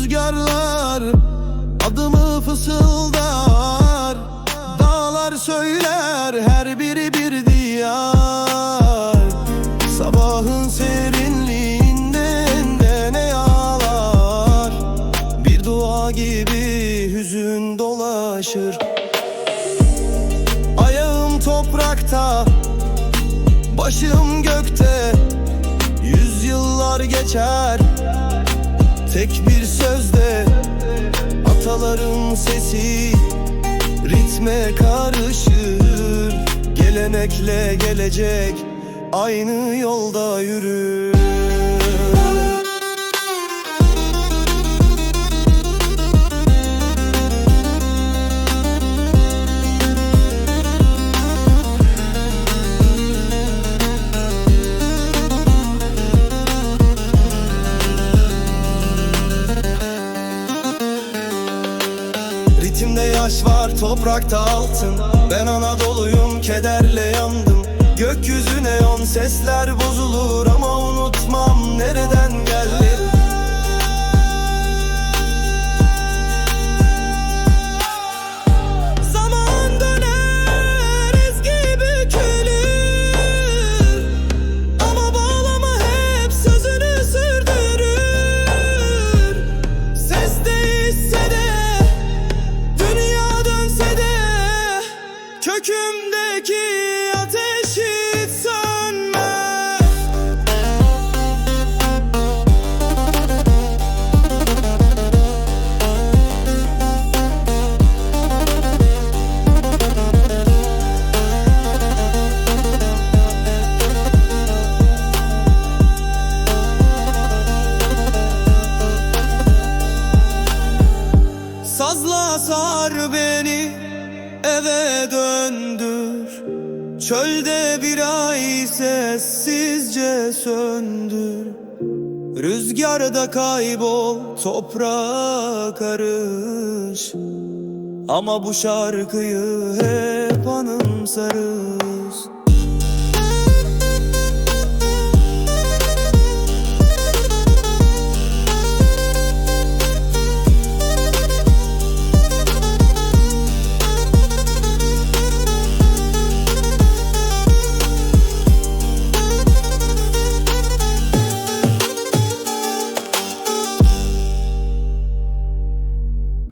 Rüzgarlar adımı fısıldar. Dağlar söyler her biri bir diyar. Sabahın serinliğinde ne ağlar Bir dua gibi hüzün dolaşır. Ayağım toprakta Başım gökte. Yüzyıllar geçer Tek bir sözde Ataların sesi Ritme karışır. Gelenekle gelecek Aynı yolda yürür yaş var toprakta altın. Ben Anadolu'yum kederle yandım. Gökyüzüne yon sesler bozulur Kökümdeki ateş hiç sönmez Sazla sar beni eve döndür. Çölde bir ay sessizce söndür. Rüzgarda kaybol toprağa karış. Ama bu şarkıyı hep anımsarım